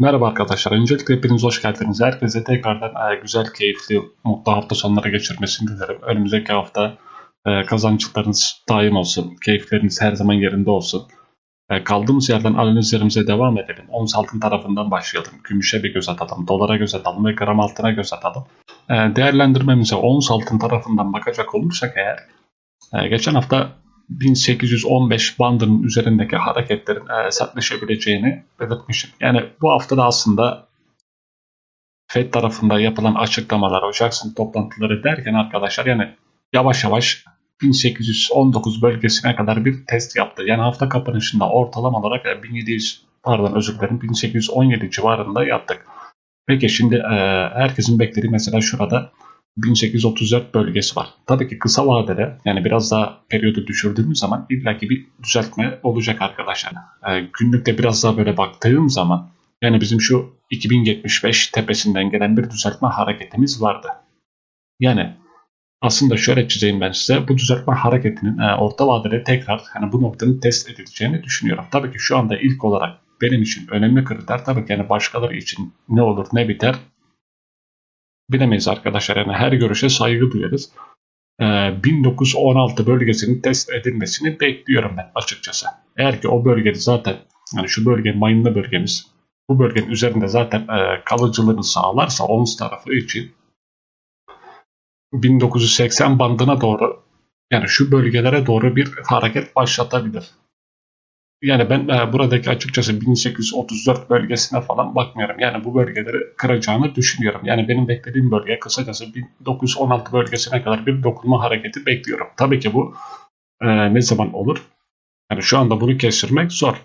Merhaba arkadaşlar. Öncelikle hepiniz hoş geldiniz. Herkese tekrardan güzel, keyifli, mutlu hafta sonları geçirmesini dilerim. Önümüzdeki hafta e, kazançlarınız daim olsun. Keyifleriniz her zaman yerinde olsun. E, kaldığımız yerden analizlerimize devam edelim. Ons altın tarafından başlayalım. Gümüşe bir göz atalım. Dolara göz atalım ve gram altına göz atalım. E, değerlendirmemize ons altın tarafından bakacak olursak eğer geçen hafta 1815 bandının üzerindeki hareketlerin e, sertleşebileceğini belirtmişim. Yani bu haftada aslında FED tarafında yapılan açıklamalar, o Jackson toplantıları derken arkadaşlar yani yavaş yavaş 1819 bölgesine kadar bir test yaptı. Yani hafta kapanışında ortalama olarak 1700 pardon özür dilerim 1817 civarında yaptık. Peki şimdi e, herkesin beklediği mesela şurada 1834 bölgesi var. Tabii ki kısa vadede yani biraz daha periyodu düşürdüğümüz zaman illaki bir düzeltme olacak arkadaşlar. E, günlükte biraz daha böyle baktığım zaman yani bizim şu 2075 tepesinden gelen bir düzeltme hareketimiz vardı. Yani aslında şöyle çizeyim ben size. Bu düzeltme hareketinin e, orta vadede tekrar hani bu noktanın test edileceğini düşünüyorum. Tabii ki şu anda ilk olarak benim için önemli kriter tabii ki yani başkaları için ne olur ne biter bilemeyiz arkadaşlar. Yani her görüşe saygı duyarız. Ee, 1916 bölgesinin test edilmesini bekliyorum ben açıkçası. Eğer ki o bölgede zaten yani şu bölge mayınlı bölgemiz bu bölgenin üzerinde zaten e, kalıcılığını sağlarsa ONS tarafı için 1980 bandına doğru yani şu bölgelere doğru bir hareket başlatabilir. Yani ben e, buradaki açıkçası 1834 bölgesine falan bakmıyorum. Yani bu bölgeleri kıracağını düşünüyorum. Yani benim beklediğim bölge kısacası 1916 bölgesine kadar bir dokunma hareketi bekliyorum. Tabii ki bu e, ne zaman olur? Yani şu anda bunu kestirmek zor.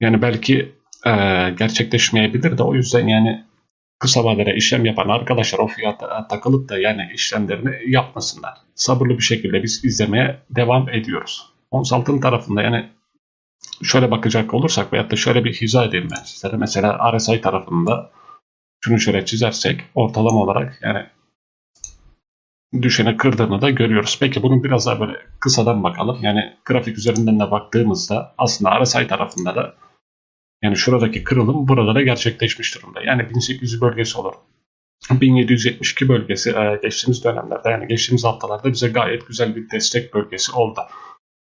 Yani belki e, gerçekleşmeyebilir de o yüzden yani kısa vadede işlem yapan arkadaşlar o fiyata takılıp da yani işlemlerini yapmasınlar. Sabırlı bir şekilde biz izlemeye devam ediyoruz. Ons altın tarafında yani şöyle bakacak olursak veyahut da şöyle bir hiza edeyim ben sizlere. Mesela RSI tarafında şunu şöyle çizersek ortalama olarak yani düşeni kırdığını da görüyoruz. Peki bunu biraz daha böyle kısadan bakalım. Yani grafik üzerinden de baktığımızda aslında RSI tarafında da yani şuradaki kırılım burada da gerçekleşmiş durumda. Yani 1800 bölgesi olur. 1772 bölgesi e, geçtiğimiz dönemlerde yani geçtiğimiz haftalarda bize gayet güzel bir destek bölgesi oldu.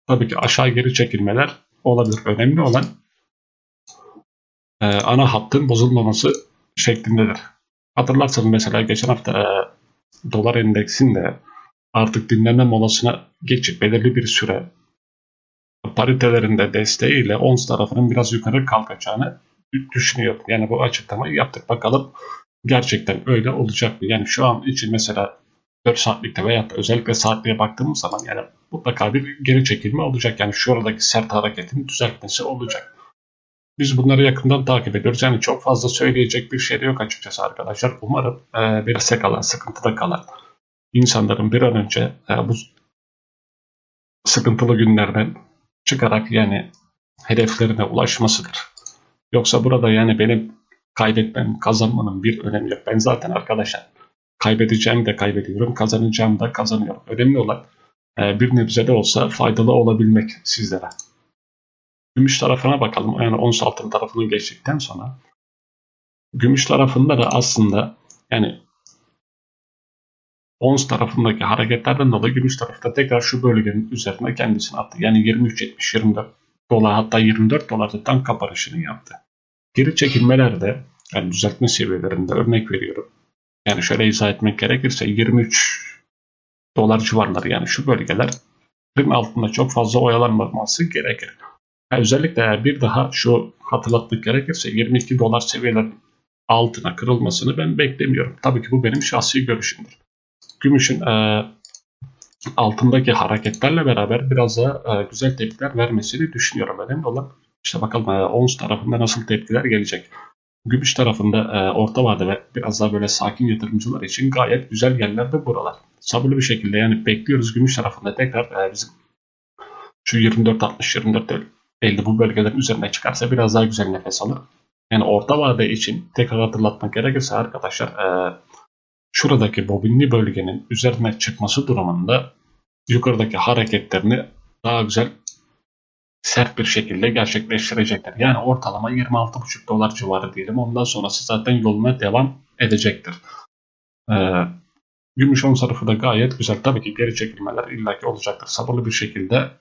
Tabii ki aşağı geri çekilmeler olabilir. Önemli olan e, ana hattın bozulmaması şeklindedir. Hatırlarsanız mesela geçen hafta e, dolar endeksinde artık dinlenme molasına geçip belirli bir süre paritelerinde desteğiyle ons tarafının biraz yukarı kalkacağını düşünüyorum. Yani bu açıklamayı yaptık. Bakalım gerçekten öyle olacak mı? Yani şu an için mesela 4 saatlikte veya özellikle saatliğe baktığımız zaman yani mutlaka bir geri çekilme olacak. Yani şuradaki sert hareketin düzeltmesi olacak. Biz bunları yakından takip ediyoruz. Yani çok fazla söyleyecek bir şey de yok açıkçası arkadaşlar. Umarım e, bir kalan, sıkıntıda kalan insanların bir an önce e, bu sıkıntılı günlerden çıkarak yani hedeflerine ulaşmasıdır. Yoksa burada yani benim kaybetmem, kazanmanın bir önemi yok. Ben zaten arkadaşlar kaybedeceğim de kaybediyorum, kazanacağım da kazanıyorum. Önemli olan bir nebze de olsa faydalı olabilmek sizlere. Gümüş tarafına bakalım. Yani ons altın tarafını geçtikten sonra. Gümüş tarafında da aslında yani ons tarafındaki hareketlerden dolayı gümüş tarafta tekrar şu bölgenin üzerine kendisini attı. Yani 23.70-24 dolar hatta 24 dolarda tam kapanışını yaptı. Geri çekilmelerde yani düzeltme seviyelerinde örnek veriyorum. Yani şöyle izah etmek gerekirse 23 dolar civarları yani şu bölgeler bölgelerin altında çok fazla oyalanmaması gerekir. Yani özellikle bir daha şu hatırlatmak gerekirse 22 dolar seviyeler altına kırılmasını ben beklemiyorum. Tabii ki bu benim şahsi görüşümdür. Gümüşün e, altındaki hareketlerle beraber biraz daha e, güzel tepkiler vermesini düşünüyorum. Önemli olan işte bakalım e, ons tarafında nasıl tepkiler gelecek. Gümüş tarafında e, orta vade ve biraz daha böyle sakin yatırımcılar için gayet güzel yerlerde buralar. Sabırlı bir şekilde yani bekliyoruz gümüş tarafında tekrar e, bizim şu 24-60-24 50 bu bölgelerin üzerine çıkarsa biraz daha güzel nefes alır. Yani orta vade için tekrar hatırlatmak gerekirse arkadaşlar e, şuradaki bobinli bölgenin üzerine çıkması durumunda yukarıdaki hareketlerini daha güzel sert bir şekilde gerçekleştirecektir. Yani ortalama 26,5 dolar civarı diyelim. Ondan sonrası zaten yoluna devam edecektir. Ee, gümüş ons tarafı da gayet güzel. Tabii ki geri çekilmeler illaki olacaktır. Sabırlı bir şekilde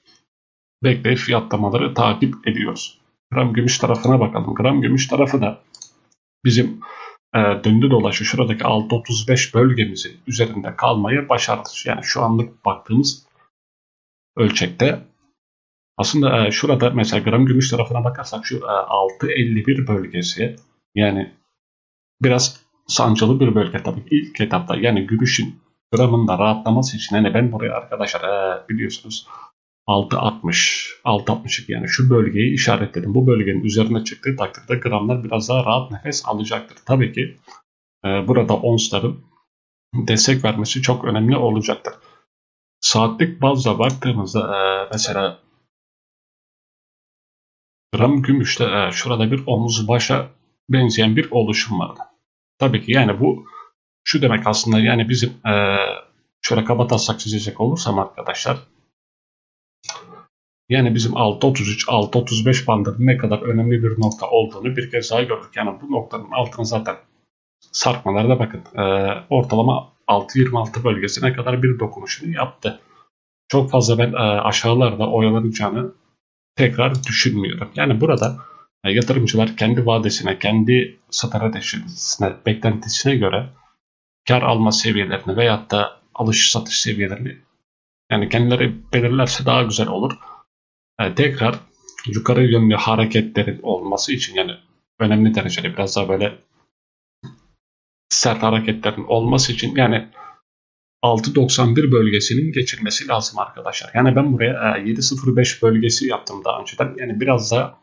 bekleyip fiyatlamaları takip ediyoruz. Gram gümüş tarafına bakalım. Gram gümüş tarafı da bizim e, döndü dolaşı şuradaki 6.35 bölgemizin üzerinde kalmayı başardı. Yani şu anlık baktığımız ölçekte aslında e, şurada mesela gram gümüş tarafına bakarsak şu e, 6.51 bölgesi yani biraz sancılı bir bölge tabii ilk etapta yani gümüşün gramında rahatlaması için hani ben buraya arkadaşlar e, biliyorsunuz 6.60 6.62 yani şu bölgeyi işaretledim. Bu bölgenin üzerine çıktığı takdirde gramlar biraz daha rahat nefes alacaktır. Tabii ki e, burada onsların destek vermesi çok önemli olacaktır. Saatlik bazda baktığımızda e, mesela gram gümüşte e, şurada bir omuz başa benzeyen bir oluşum vardı. Tabii ki yani bu şu demek aslında yani bizim e, şöyle kaba taslak çizecek olursam arkadaşlar yani bizim 6.33, 6.35 bandının ne kadar önemli bir nokta olduğunu bir kez daha gördük. Yani bu noktanın altını zaten sarkmalarda bakın e, ortalama 6.26 bölgesine kadar bir dokunuşunu yaptı. Çok fazla ben e, aşağılarda oyalanacağını tekrar düşünmüyorum. Yani burada yatırımcılar kendi vadesine, kendi stratejisine, beklentisine göre kar alma seviyelerini veyahut da alış satış seviyelerini yani kendileri belirlerse daha güzel olur. Yani tekrar yukarı yönlü hareketlerin olması için yani önemli derecede biraz daha böyle sert hareketlerin olması için yani 6.91 bölgesinin geçilmesi lazım arkadaşlar. Yani ben buraya 7.05 bölgesi yaptım daha önceden. Yani biraz da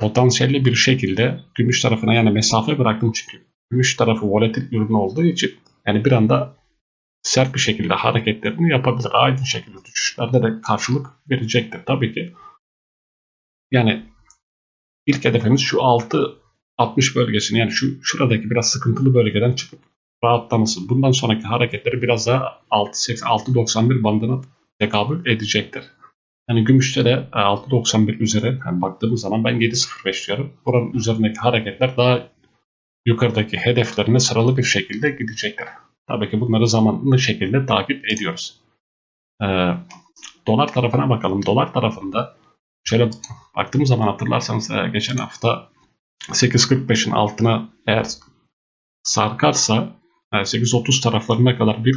potansiyelli bir şekilde gümüş tarafına yani mesafe bıraktım çünkü gümüş tarafı volatil ürün olduğu için yani bir anda sert bir şekilde hareketlerini yapabilir. Aynı şekilde düşüşlerde de karşılık verecektir tabii ki. Yani ilk hedefimiz şu 6 60 bölgesini yani şu şuradaki biraz sıkıntılı bölgeden çıkıp rahatlaması. Bundan sonraki hareketleri biraz daha 6.91 bandına tekabül edecektir. Yani gümüşte de 6.91 üzeri yani baktığımız zaman ben 7.05 diyorum. Buranın üzerindeki hareketler daha yukarıdaki hedeflerine sıralı bir şekilde gidecektir. Tabii ki bunları zamanlı şekilde takip ediyoruz. Ee, dolar tarafına bakalım. Dolar tarafında şöyle baktığımız zaman hatırlarsanız e, geçen hafta 8.45'in altına eğer sarkarsa yani 8.30 taraflarına kadar bir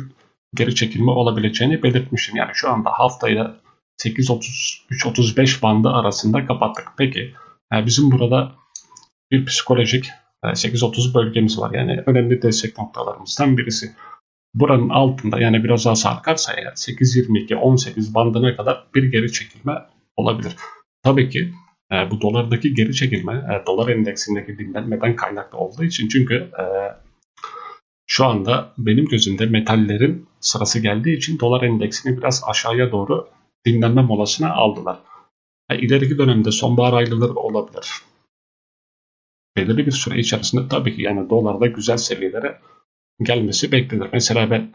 geri çekilme olabileceğini belirtmişim. Yani şu anda haftayı 8.33-35 bandı arasında kapattık. Peki yani bizim burada bir psikolojik 8.30 bölgemiz var. Yani önemli destek noktalarımızdan birisi. Buranın altında yani biraz daha sarkarsa eğer 8.22-18 bandına kadar bir geri çekilme olabilir. Tabii ki e, bu dolardaki geri çekilme e, dolar endeksindeki dinlenmeden kaynaklı olduğu için çünkü e, şu anda benim gözümde metallerin sırası geldiği için dolar endeksini biraz aşağıya doğru dinlenme molasına aldılar. Yani ileriki dönemde sonbahar ayları olabilir belirli bir süre içerisinde tabii ki yani dolarda güzel seviyelere gelmesi beklenir. Mesela ben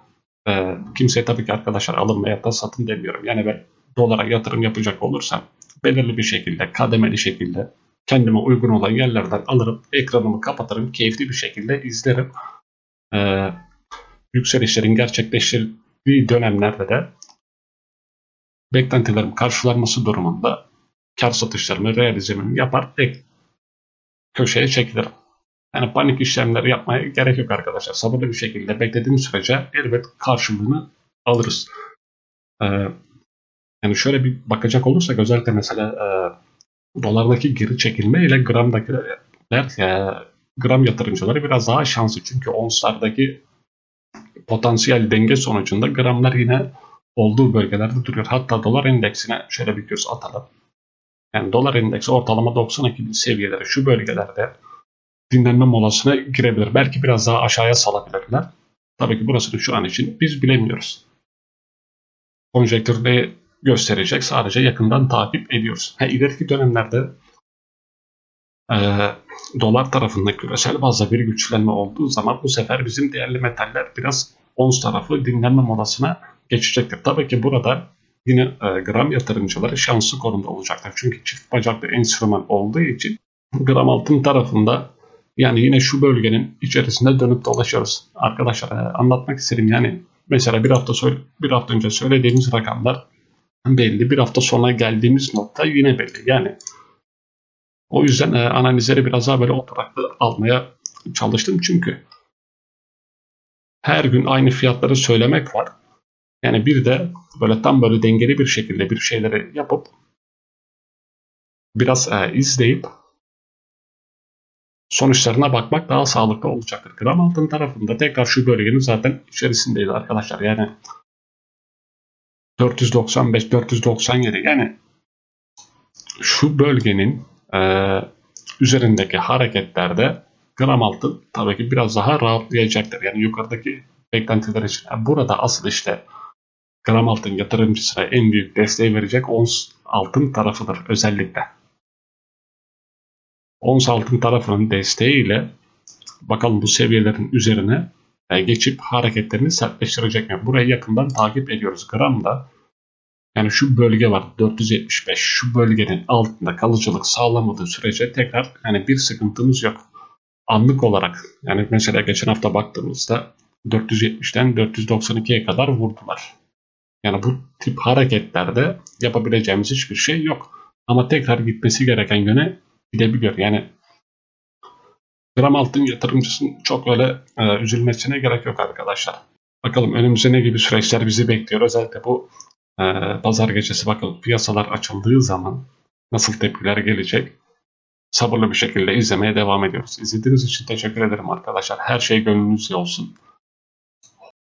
e, kimseye tabii ki arkadaşlar alın veya da satın demiyorum. Yani ben dolara yatırım yapacak olursam belirli bir şekilde kademeli şekilde kendime uygun olan yerlerden alırım, ekranımı kapatırım, keyifli bir şekilde izlerim. Ee, yükselişlerin gerçekleştiği dönemlerde de beklentilerim karşılanması durumunda kar satışlarımı, realizmimi yapar, ek köşeye çekilirim. Yani panik işlemleri yapmaya gerek yok arkadaşlar. Sabırlı bir şekilde beklediğimiz sürece elbet karşılığını alırız. Ee, yani şöyle bir bakacak olursak özellikle mesela e, dolardaki geri çekilme ile gramdakiler e, gram yatırımcıları biraz daha şanslı. Çünkü onslardaki potansiyel denge sonucunda gramlar yine olduğu bölgelerde duruyor. Hatta dolar endeksine şöyle bir göz atalım. Yani dolar endeksi ortalama 92 seviyeleri şu bölgelerde dinlenme molasına girebilir. Belki biraz daha aşağıya salabilirler. Tabii ki burasını şu an için biz bilemiyoruz. Konjektürde gösterecek. Sadece yakından takip ediyoruz. Ha, ileriki dönemlerde e, dolar tarafında küresel bazda bir güçlenme olduğu zaman bu sefer bizim değerli metaller biraz ons tarafı dinlenme molasına geçecektir. Tabii ki burada yine e, gram yatırımcıları şanslı konumda olacaktır. Çünkü çift bacaklı enstrüman olduğu için gram altın tarafında yani yine şu bölgenin içerisinde dönüp dolaşıyoruz. Arkadaşlar e, anlatmak istedim yani mesela bir hafta söyle, bir hafta önce söylediğimiz rakamlar belli. Bir hafta sonra geldiğimiz nokta yine belli. Yani o yüzden e, analizleri biraz daha böyle oturaklı almaya çalıştım çünkü her gün aynı fiyatları söylemek var. Yani bir de böyle tam böyle dengeli bir şekilde bir şeyleri yapıp biraz e, izleyip sonuçlarına bakmak daha sağlıklı olacaktır. Gram altın tarafında tekrar şu bölgenin zaten içerisindeyiz arkadaşlar. Yani 495, 497 yani şu bölgenin e, üzerindeki hareketlerde gram altın tabii ki biraz daha rahatlayacaktır. Yani yukarıdaki beklentiler için. Yani burada asıl işte gram altın yatırımcısına en büyük desteği verecek ons altın tarafıdır özellikle. Ons altın tarafının desteğiyle bakalım bu seviyelerin üzerine e, geçip hareketlerini sertleştirecek mi? Burayı yakından takip ediyoruz. Gramda yani şu bölge var 475 şu bölgenin altında kalıcılık sağlamadığı sürece tekrar yani bir sıkıntımız yok. Anlık olarak yani mesela geçen hafta baktığımızda 470'ten 492'ye kadar vurdular. Yani bu tip hareketlerde yapabileceğimiz hiçbir şey yok. Ama tekrar gitmesi gereken yöne gidebiliyor. Yani gram altın yatırımcısının çok öyle e, üzülmesine gerek yok arkadaşlar. Bakalım önümüzde ne gibi süreçler bizi bekliyor. Özellikle bu e, pazar gecesi bakalım piyasalar açıldığı zaman nasıl tepkiler gelecek. Sabırlı bir şekilde izlemeye devam ediyoruz. İzlediğiniz için teşekkür ederim arkadaşlar. Her şey gönlünüzce olsun.